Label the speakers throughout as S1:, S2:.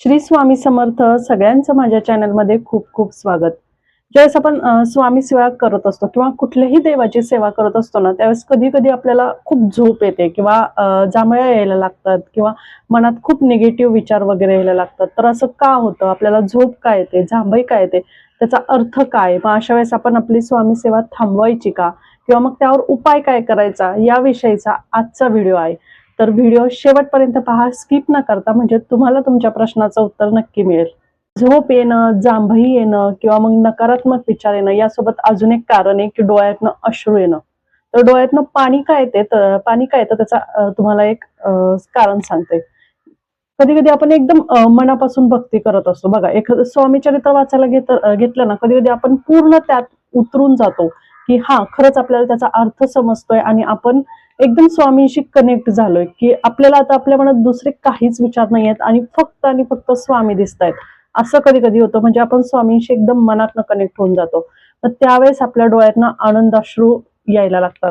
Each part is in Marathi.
S1: श्री स्वामी समर्थ सगळ्यांचं माझ्या चॅनलमध्ये खूप खूप स्वागत. ज्यावेळेस आपण स्वामी सेवा करत असतो किंवा कुठल्याही देवाची सेवा करत असतो ना त्यावेळेस कधी कधी आपल्याला खूप झोप येते किंवा जांभळ्या यायला लागतात किंवा मनात खूप निगेटिव्ह विचार वगैरे यायला लागतात. तर असं का होतं? आपल्याला झोप काय येते? जांभई काय येते? त्याचा अर्थ काय? मग अशा वेळेस आपण आपली स्वामी सेवा थांबवायची का? किंवा मग त्यावर उपाय काय करायचा? याविषयीचा आजचा व्हिडिओ आहे. तर व्हिडिओ शेवटपर्यंत पहा स्किप न करता म्हणजे तुम्हाला तुमच्या प्रश्नाचं उत्तर नक्की मिळेल. झोप येणं जांभई येणं किंवा मग नकारात्मक विचार येणं यासोबत अजून एक कारण आहे की डोळ्यातनं अश्रू येणं. तर डोळ्यातनं पाणी काय येते? तर पाणी काय येतं त्याचा तुम्हाला एक कारण सांगते. कधी कधी आपण एकदम मनापासून भक्ती करत असतो. बघा एखादं स्वामी चरित्र वाचायला घेत घेतलं ना कधी कधी आपण पूर्ण त्यात उतरून जातो की हा खरंच आपल्याला त्याचा अर्थ समजतोय आणि आपण एकदम स्वामींशी कनेक्ट झालोय की आपल्याला आता आपल्या मनात दुसरे काहीच विचार नाही आहेत आणि फक्त आणि फक्त स्वामी दिसत आहेत असं कधी कधी होतं म्हणजे आपण स्वामींशी एकदम मनातनं कनेक्ट होऊन जातो. तर त्यावेळेस आपल्या डोळ्यातनं आनंदाश्रू यायला लागतात.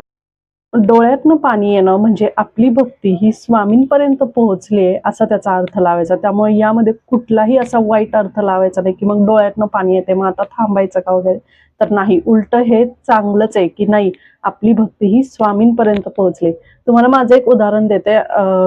S1: डोळ्यातनं पाणी येणं म्हणजे आपली भक्ती ही स्वामींपर्यंत पोहोचली आहे असा त्याचा अर्थ लावायचा. त्यामुळे यामध्ये कुठलाही असा वाईट अर्थ लावायचा नाही की मग डोळ्यातनं पाणी येते मग आता थांबायचं का वगैरे. तर नाही उलट हे चांगलंच आहे की नाही आपली भक्ती ही स्वामींपर्यंत पोहोचली. तुम्हाला माझं एक उदाहरण देते.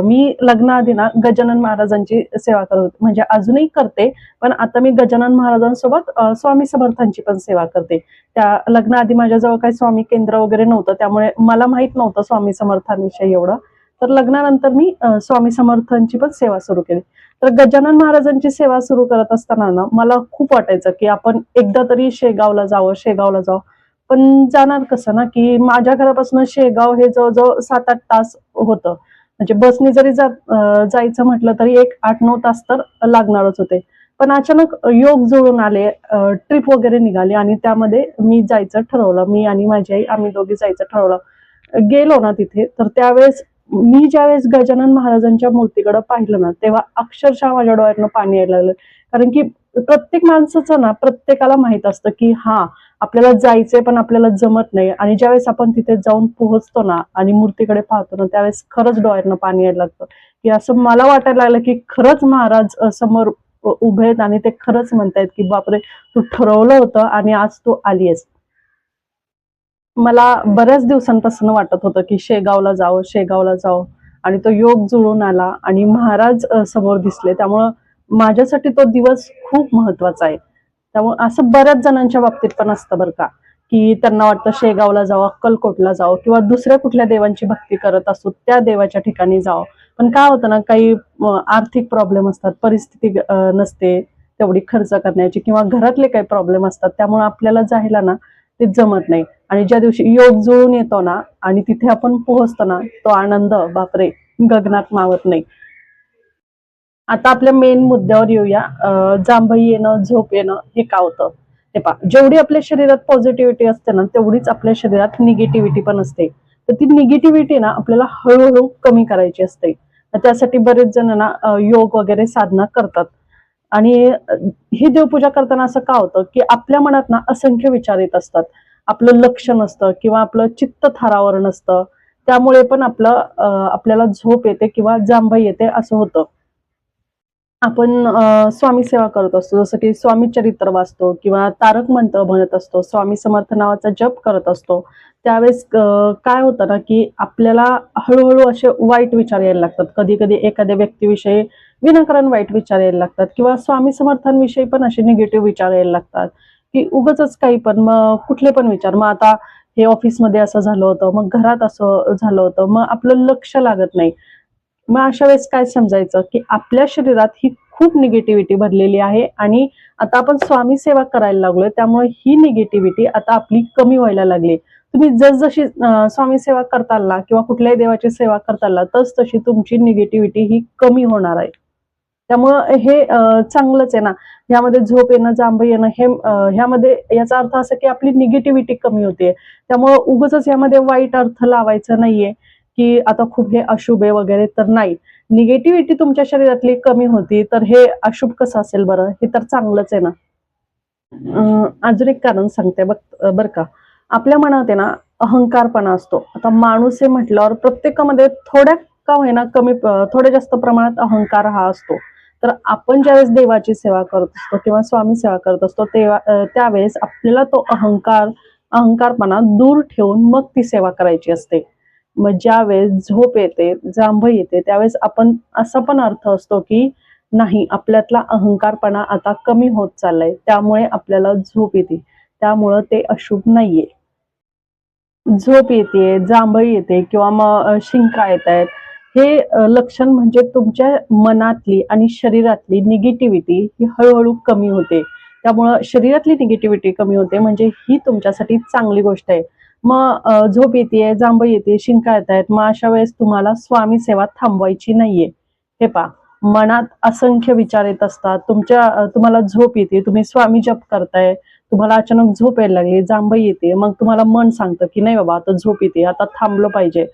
S1: मी लग्नाआधी ना गजानन महाराजांची सेवा करत होते. म्हणजे अजूनही करते पण आता मी गजानन महाराजांसोबत स्वामी समर्थांची पण सेवा करते. त्या लग्नाआधी माझ्याजवळ काही स्वामी केंद्र वगैरे नव्हतं त्यामुळे मला माहीत नव्हतं स्वामी समर्थांविषयी एवढं. तर लग्नानंतर मी स्वामी समर्थांची पण सेवा सुरू केली. तर गजानन महाराजांची सेवा सुरू करत असताना ना मला खूप वाटायचं की आपण एकदा तरी शेगावला जावं शेगावला जावं. पण जाणार कसं ना की माझ्या घरापासून शेगाव हे जवळजवळ सात आठ तास होतं. म्हणजे बसने जरी जा जायचं म्हटलं तरी एक आठ नऊ तास तर लागणारच होते. पण अचानक योग जुळून आले ट्रिप वगैरे निघाली आणि त्यामध्ये मी जायचं ठरवलं. मी आणि माझी आई आम्ही दोघे जायचं ठरवलं. गेलो ना तिथे तर त्यावेळेस मी ज्यावेळेस गजानन महाराजांच्या मूर्तीकडे पाहिलं ना तेव्हा अक्षरशः माझ्या डोळ्यातनं पाणी यायला लागलं. कारण की प्रत्येक माणसाचं ना प्रत्येकाला माहीत असतं की हा आपल्याला जायचंय पण आपल्याला जमत नाही. आणि ज्यावेळेस आपण तिथे जाऊन पोहोचतो ना आणि मूर्तीकडे पाहतो ना त्यावेळेस खरंच डोळ्यातनं पाणी यायला लागतं. की असं मला वाटायला लागलं की खरंच महाराज समोर उभे आहेत आणि ते खरंच म्हणतायत की बापरे तू ठरवलं होतं आणि आज तू आलीयस. मला बऱ्याच दिवसांपासून वाटत होतं की शेगावला जावं शेगावला जावं. आणि तो योग जुळून आला आणि महाराज समोर दिसले. त्यामुळं माझ्यासाठी तो दिवस खूप महत्त्वाचा आहे. त्यामुळे असं बऱ्याच जणांच्या बाबतीत पण असतं बरं का की त्यांना वाटतं शेगावला जावं अक्कलकोटला जावं किंवा दुसऱ्या कुठल्या देवांची भक्ती करत असू त्या देवाच्या ठिकाणी जावं. पण काय होतं ना काही आर्थिक प्रॉब्लेम असतात परिस्थिती नसते तेवढी खर्च करण्याची किंवा घरातले काही प्रॉब्लेम असतात त्यामुळे आपल्याला जायला ना ते जमत नाही. आणि ज्या दिवशी योग जुळून येतो ना आणि तिथे आपण पोहोचतो ना तो आनंद बापरे गगनात मावत नाही. आता आपल्या मेन मुद्द्यावर येऊया. जांभई येणं झोप येणं हे का होतं? ते पहा जेवढी आपल्या शरीरात पॉझिटिव्हिटी असते ना तेवढीच आपल्या शरीरात निगेटिव्हिटी पण असते. तर ती निगेटिव्हिटी ना आपल्याला हळूहळू कमी करायची असते. तर त्यासाठी बरेच जण ना योग वगैरे साधना करतात. आणि ही देवपूजा करताना असं का होतं की आपल्या मनात ना असंख्य विचार येत असतात. आपलं लक्ष नसतं किंवा आपलं चित्त थारावर नसतं. त्यामुळे पण आपलं आपल्याला झोप येते किंवा जांभई येते असं होतं. आपण स्वामी सेवा करत असतो. जसं की स्वामी चरित्र वाचतो किंवा तारक मंत्र म्हणत असतो. स्वामी समर्थ नावाचा जप करत असतो. त्यावेळेस काय होतं ना की आपल्याला हळूहळू असे वाईट विचार यायला लागतात. कधी कधी एखाद्या व्यक्तीविषयी विनाकारण वाईट विचार यायला लागतात किंवा स्वामी समर्थांविषयी पण असे निगेटिव्ह विचार यायला लागतात. की उगच काही पण. मग कुठले पण विचार. मग आता हे ऑफिसमध्ये असं झालं होतं मग घरात असं झालं होतं मग आपलं लक्ष लागत नाही. मग अशा वेळेस काय समजायचं की आपल्या शरीरात ही खूप निगेटिव्हिटी भरलेली आहे आणि आता आपण स्वामी सेवा करायला लागलोय त्यामुळे ही निगेटिव्हिटी आता आपली कमी व्हायला लागली. तुम्ही जसजशी स्वामी सेवा करताल ना किंवा कुठल्याही देवाची सेवा करताल ना तस तशी तुमची निगेटिव्हिटी ही कमी होणार आहे. त्यामुळं हे चांगलंच आहे ना. यामध्ये झोप येणं जांभ येणं हे ह्यामध्ये याचा अर्थ असा की आपली निगेटिव्हिटी कमी होते त्यामुळं उगच यामध्ये वाईट अर्थ लावायचा नाहीये की आता खूप हे अशुभ आहे वगैरे तर नाही. निगेटिव्हिटी तुमच्या शरीरातली कमी होती तर हे अशुभ कसं असेल बरं? हे तर चांगलंच आहे ना. अजून एक कारण सांगते बघ बरं का. आपल्या मनात आहे ना अहंकारपणा असतो. आता माणूस हे म्हटल्यावर प्रत्येकामध्ये थोड्या का होईना कमी थोड्या जास्त प्रमाणात अहंकार हा असतो. तर आपण ज्यावेळेस देवाची सेवा करत असतो किंवा स्वामी सेवा करत असतो तेव्हा त्यावेळेस आपल्याला तो अहंकार अहंकारपणा दूर ठेवून मग ती सेवा करायची असते. मग ज्यावेळेस झोप येते जांभ येते त्यावेळेस आपण असा पण अर्थ असतो की नाही आपल्यातला अहंकारपणा आता कमी होत चाललाय त्यामुळे आपल्याला झोप येते. त्यामुळं ते अशुभ नाहीये. झोप येते जांभ येते किंवा मग शिंका येत आहेत. हे लक्षण म्हणजे तुमच्या मनातली आणि शरीरातली निगेटिव्हिटी ही हळूहळू कमी होते. त्यामुळं शरीरातली निगेटिव्हिटी कमी होते म्हणजे ही तुमच्यासाठी चांगली गोष्ट आहे. मग झोप येते जांभ येते शिंका येत आहेत मग अशा वेळेस तुम्हाला स्वामी सेवा थांबवायची नाहीये. हे पा मनात असंख्य विचार येत असतात. तुमच्या तुम्हाला झोप येते तुम्ही स्वामी जप करताय तुम्हाला अचानक झोप यायला लागली जांभ येते मग तुम्हाला मन सांगतं की नाही बाबा आता झोप येते आता थांबलं पाहिजे.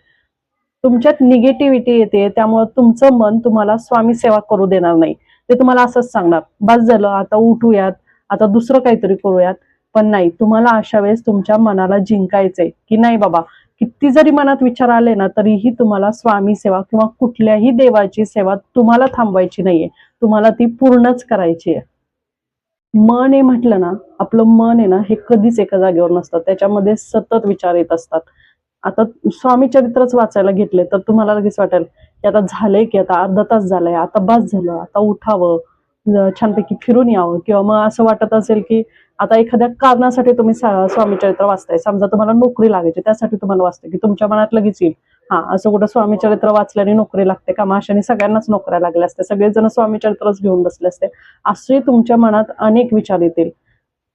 S1: तुमच्यात निगेटिव्हिटी येते त्यामुळे तुमचं मन तुम्हाला स्वामी सेवा करू देणार नाही. ते तुम्हाला असंच सांगणार बस झालं आता उठूयात आता दुसरं काहीतरी करूयात. पण नाही तुम्हाला अशा वेळेस तुमच्या मनाला जिंकायचंय की नाही बाबा किती जरी मनात विचार आले ना तरीही तुम्हाला स्वामी सेवा किंवा कुठल्याही देवाची सेवा तुम्हाला थांबवायची नाहीये. तुम्हाला ती पूर्णच करायची आहे. मन आहे म्हटलं ना आपलं मन आहे ना हे कधीच एका जागेवर नसतं. त्याच्यामध्ये सतत विचार येत असतात. आता स्वामी चरित्रच वाचायला घेतले तर तुम्हाला लगेच वाटेल की आता झालंय की आता अर्धा तास झालाय आता बस झालं आता उठावं छानपैकी फिरून यावं. किंवा मग असं वाटत असेल की आता एखाद्या कारणासाठी तुम्ही स्वामी चरित्र वाचताय. समजा तुम्हाला नोकरी लागायची त्यासाठी तुम्हाला वाचते की तुमच्या मनात लगेच येईल. हा असं कुठं स्वामी चरित्र वाचल्याने नोकरी लागते का? माशाने सगळ्यांनाच नोकऱ्या लागल्या असते सगळेजण स्वामी चरित्रच घेऊन बसले असते. असे तुमच्या मनात अनेक विचार येतील.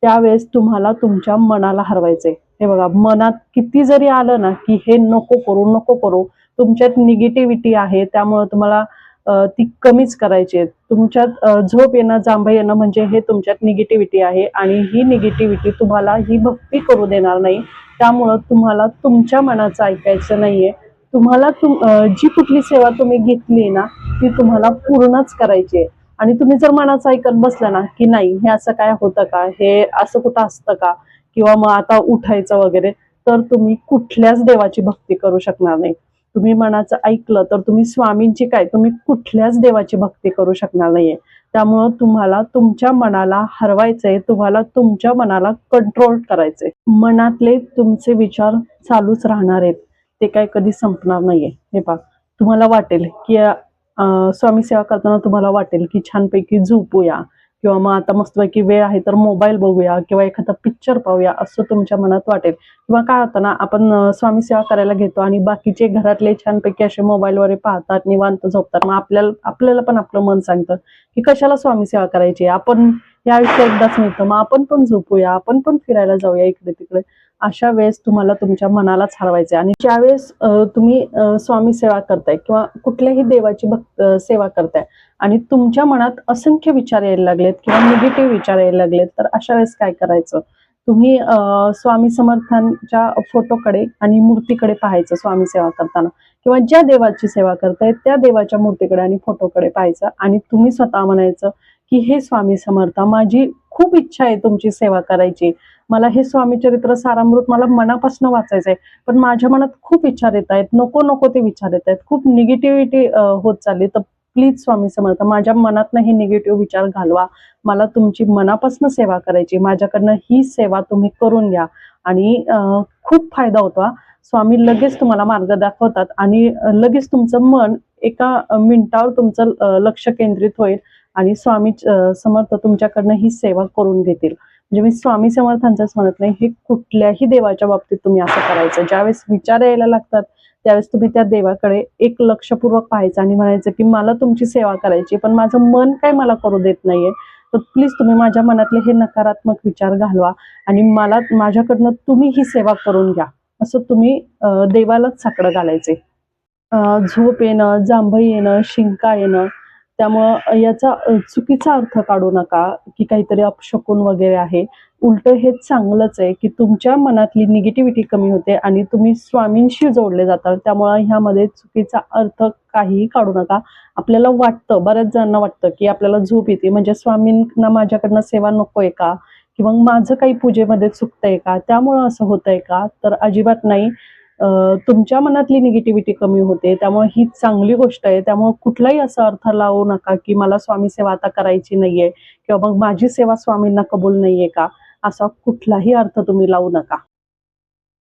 S1: त्यावेळेस तुम्हाला तुमच्या मनाला हरवायचंय. हे बघा मनात किती जरी आलं ना की हे नको करू नको करू तुमच्यात निगेटिव्हिटी आहे त्यामुळे तुम्हाला ती कमीच करायची आहे तुमच्यात झोप येणं जांभ येणं म्हणजे हे तुमच्यात निगेटिव्हिटी आहे आणि ही निगेटिव्हिटी तुम्हाला ही भक्ती करू देणार नाही. त्यामुळं तुम्हाला तुमच्या मनाचं ऐकायचं नाहीये. तुम्हाला तुम जी कुठली सेवा तुम्ही घेतली ना ती तुम्हाला पूर्णच करायची आहे. आणि तुम्ही जर मनाचं ऐकत बसला ना की नाही हे असं काय होतं का? हे असं कुठं असतं का? किंवा मग आता उठायचं वगैरे तर तुम्ही कुठल्याच देवाची भक्ती करू शकणार नाही. तुम्ही मनाचं ऐकलं तर तुम्ही स्वामींची काय तुम्ही कुठल्याच देवाची भक्ती करू शकणार नाहीये. त्यामुळं तुम्हाला तुमच्या मनाला हरवायचंय तुम्हाला तुमच्या मनाला कंट्रोल करायचंय. मनातले तुमचे विचार चालूच राहणार आहेत. ते काय कधी संपणार नाहीये. हे पहा तुम्हाला वाटेल की स्वामी सेवा करताना तुम्हाला वाटेल की छानपैकी झोपूया. किंवा मग आता मस्तपैकी वेळ आहे तर मोबाईल बघूया किंवा एखादा पिक्चर पाहूया असं तुमच्या मनात वाटेल. किंवा काय होतं ना आपण स्वामी सेवा करायला घेतो आणि बाकीचे घरातले छानपैकी असे मोबाईलवर पाहतात निवांत झोपतात. मग आपल्याला आपल्याला पण आपलं मन सांगतं की कशाला स्वामी सेवा करायची आपण या आयुष्य एकदाच मिळतं. मग आपण पण झोपूया आपण पण फिरायला जाऊया इकडे तिकडे. अशा वेळेस तुम्हाला तुमच्या मनालाच हरवायचे आणि ज्यावेळेस तुम्ही स्वामी सेवा करताय किंवा कुठल्याही देवाची भक्त सेवा करताय आणि तुमच्या मनात असंख्य विचार यायला लागलेत किंवा निगेटिव्ह विचार यायला लागलेत तर अशा वेळेस काय करायचं? तुम्ही स्वामी समर्थांच्या फोटोकडे आणि मूर्तीकडे पाहायचं स्वामी सेवा करताना. किंवा ज्या देवाची सेवा करताय त्या देवाच्या मूर्तीकडे आणि फोटोकडे पाहायचं आणि तुम्ही स्वतः म्हणायचं की हे स्वामी समर्था माझी खूप इच्छा आहे तुमची सेवा करायची. मला हे स्वामी चरित्र सारामृत मला मनापासून वाचायचंय पण माझ्या मनात खूप विचार येत आहेत नको नको ते विचार येत आहेत. खूप निगेटिव्हिटी होत चालली तर प्लीज स्वामी समर्थ माझ्या मनातनं हे निगेटिव्ह विचार घालवा. मला तुमची मनापासून सेवा करायची माझ्याकडनं ही सेवा तुम्ही करून घ्या. आणि खूप फायदा होतो स्वामी लगेच तुम्हाला मार्ग दाखवतात आणि लगेच तुमचं मन एका मिनिटावर तुमचं लक्ष केंद्रित होईल. आणि स्वामी समर्थ तुमच्याकडनं ही सेवा करून घेतील. म्हणजे मी स्वामी समर्थांचंच म्हणत नाही हे कुठल्याही देवाच्या बाबतीत तुम्ही असं करायचं. ज्यावेळेस विचार यायला लागतात त्यावेळेस तुम्ही त्या देवाकडे एक लक्षपूर्वक पाहायचं आणि म्हणायचं की मला तुमची सेवा करायची पण माझं मन काय मला करू देत नाहीये. तर प्लीज तुम्ही माझ्या मनातले हे नकारात्मक विचार घालवा आणि मला माझ्याकडनं तुम्ही ही सेवा करून घ्या. असं तुम्ही देवालाच साकडं घालायचे. झोप येणं जांभई येणं शिंका येणं त्यामुळं याचा चुकीचा अर्थ काढू नका की काहीतरी अपशकून वगैरे आहे. उलट हे चांगलंच आहे की तुमच्या मनातली निगेटिव्हिटी कमी होते आणि तुम्ही स्वामींशी जोडले जातात त्यामुळं ह्यामध्ये चुकीचा अर्थ काहीही काढू नका. आपल्याला वाटतं बऱ्याच जणांना वाटतं की आपल्याला झोप येते. म्हणजे स्वामींना माझ्याकडनं सेवा नकोय का? किंवा माझं काही पूजेमध्ये चुकतंय का? त्यामुळं असं होतंय का? तर अजिबात नाही. तुमच्या मनातली निगेटिव्हिटी कमी होते त्यामुळे ही चांगली गोष्ट आहे. त्यामुळे कुठलाही असा अर्थ लावू नका की मला स्वामी सेवा आता करायची नाहीये किंवा मग माझी सेवा स्वामींना कबूल नाहीये का? असा कुठलाही अर्थ तुम्ही लावू नका.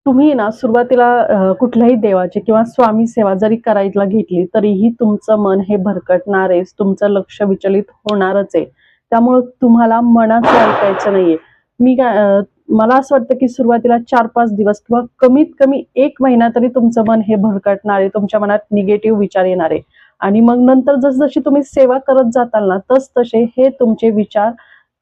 S1: तुम्ही ना सुरुवातीला कुठल्याही देवाची किंवा स्वामी सेवा जरी करायला घेतली तरीही तुमचं मन हे भरकटणार आहे. तुमचं लक्ष विचलित होणारच आहे. त्यामुळं तुम्हाला मनात ऐकायचं नाहीये. मी काय मला असं वाटतं की सुरुवातीला चार पाच दिवस किंवा कमीत कमी एक महिना तरी तुमचं मन हे भरकटणार आहे तुमच्या मनात निगेटिव्ह विचार येणार. आहे आणि मग नंतर जसजशी तुम्ही सेवा करत जाताल ना तस तसे हे तुमचे विचार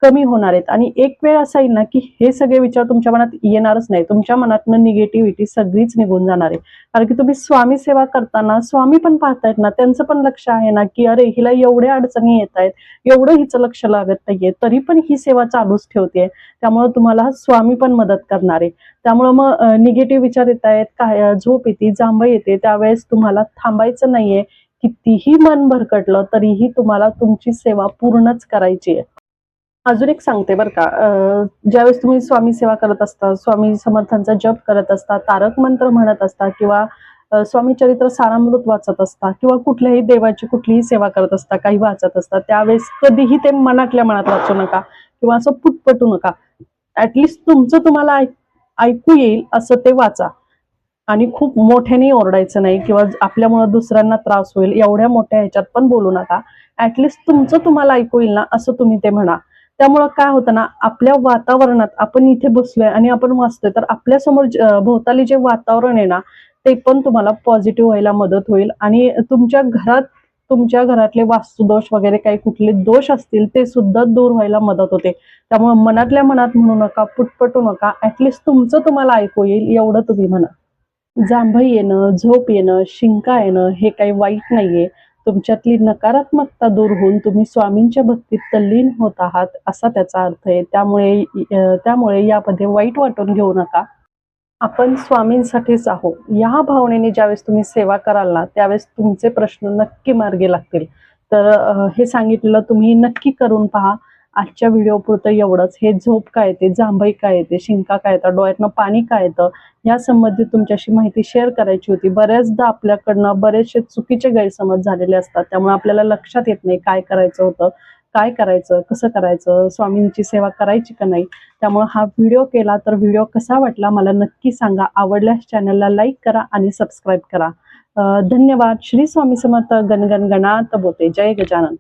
S1: कमी होणार आहेत. आणि एक वेळ असा येईल ना की हे सगळे विचार तुमच्या मनात येणारच नाही. तुमच्या मनातनं निगेटिव्हिटी सगळीच निघून जाणार आहे. कारण की तुम्ही स्वामी सेवा करताना स्वामी पण पाहतायत ना त्यांचं पण लक्ष आहे ना की अरे हिला एवढ्या अडचणी येत आहेत एवढं हिचं लक्ष लागत नाहीये तरी पण ही सेवा चालूच ठेवते. त्यामुळे तुम्हाला स्वामी पण मदत करणार आहे. त्यामुळे मग निगेटिव्ह विचार येत आहेत काय झोप येते जांभ येते त्यावेळेस तुम्हाला थांबायचं नाहीये. कितीही मन भरकटलं तरीही तुम्हाला तुमची सेवा पूर्णच करायची आहे. अजून एक सांगते बरं का. ज्यावेळेस तुम्ही स्वामी सेवा करत असता स्वामी समर्थांचा जप करत असता तारक मंत्र म्हणत असता किंवा स्वामी चरित्र सारामृत वाचत असता किंवा कुठल्याही देवाची कुठलीही सेवा करत असता काही वाचत असता त्यावेळेस कधीही ते मनातल्या मनात वाचू नका किंवा असं पुटपटू नका. ऍटलिस्ट तुमचं तुम्हाला ऐकू येईल असं ते वाचा. आणि खूप मोठ्याने ओरडायचं नाही किंवा आपल्यामुळे दुसऱ्यांना त्रास होईल एवढ्या मोठ्या ह्याच्यात पण बोलू नका. ऍटलिस्ट तुमचं तुम्हाला ऐकू येईल ना असं तुम्ही ते म्हणा. त्यामुळं काय होतं ना आपल्या वातावरणात आपण इथे बसलोय आणि आपण वाचतोय तर आपल्यासमोर भोवताली जे वातावरण आहे ना ते पण तुम्हाला पॉझिटिव्ह व्हायला मदत होईल आणि तुमच्या घरात तुमच्या घरातले वास्तुदोष वगैरे काही कुठले दोष असतील ते सुद्धा दूर व्हायला मदत होते. त्यामुळे मनातल्या मनात म्हणू नका पुटपटू नका ऍटलिस्ट तुमचं तुम्हाला ऐकू येईल एवढं तुम्ही म्हणा. जांभई येणं झोप येणं शिंका येणं हे काही वाईट नाहीये. तुमच्यातली नकारात्मकता दूर होऊन तुम्ही स्वामींच्या भक्तीत तल्लीन होत आहात असा त्याचा अर्थ आहे. त्यामुळे त्यामुळे यामध्ये वाईट वाटून घेऊ नका. आपण स्वामींसाठीच आहोत. या भावनेने ज्यावेळेस तुम्ही सेवा कराल ना त्यावेळेस तुमचे प्रश्न नक्की मार्गी लागतील. तर हे सांगितलेलं तुम्ही नक्की करून पहा. आजच्या व्हिडिओ पुरतं एवढंच. हे झोप काय येते? जांभई काय येते? शिंका काय येतं डोळ्यातनं पाणी काय येतं? या संबंधित तुमच्याशी माहिती शेअर करायची होती. बऱ्याचदा आपल्याकडनं बरेचसे चुकीचे गैरसमज झालेले असतात. त्यामुळे आपल्याला लक्षात येत नाही काय करायचं होतं काय करायचं कसं करायचं स्वामींची सेवा करायची का नाही? त्यामुळे हा व्हिडिओ केला तर व्हिडिओ कसा वाटला मला नक्की सांगा. आवडल्यास चॅनलला लाईक करा आणि सबस्क्राईब करा. धन्यवाद. श्री स्वामी समर्थ गणगण गणात बोते जय गजानन.